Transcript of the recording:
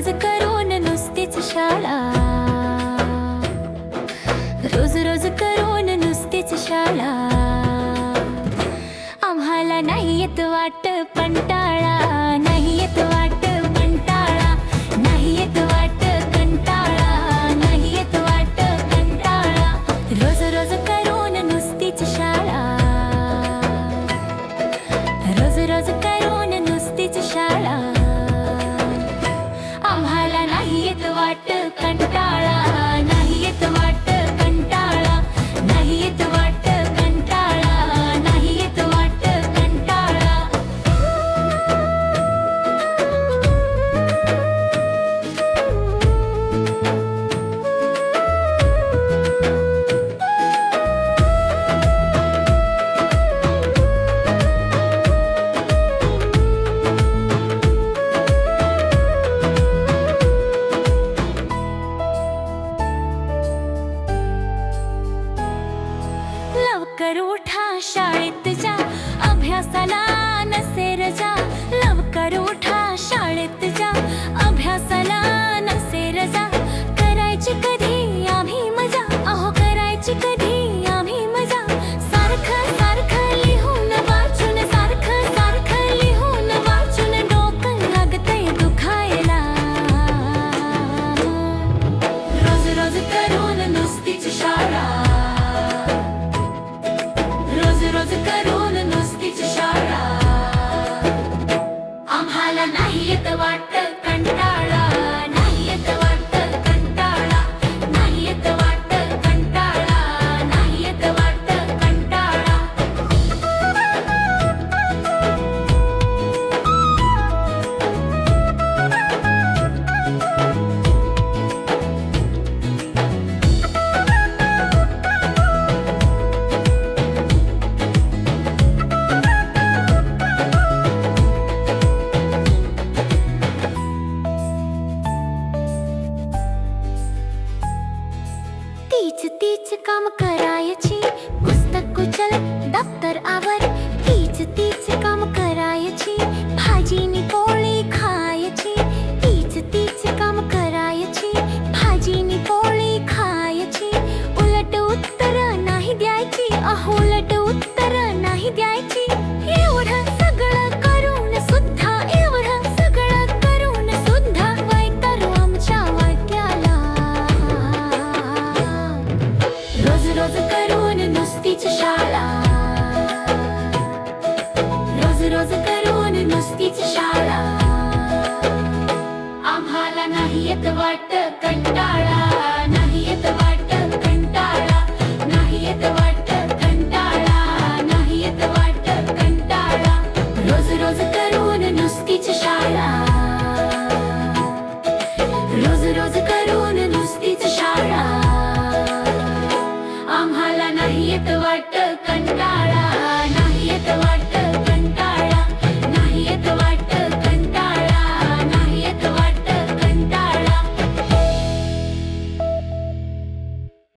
रोज करून नुसतीच शाळा. रोज रोज करून नुसतीच शाळा. आम्हाला नाही येत वाट कंटाळा नाही येत वाट कंटाळा नाही येत वाट कंटाळा नाही येत वाट कंटाळा. रोज लवकर उठा शाळेत जा अभ्यासाला नसे रजा लवकर उठा शाळेत जा अभ्यासाला नसे रजा तीच तीच काम करायची. पुस्तक कुचल दप्तर கையத்து வாட்டு கண்டாளா?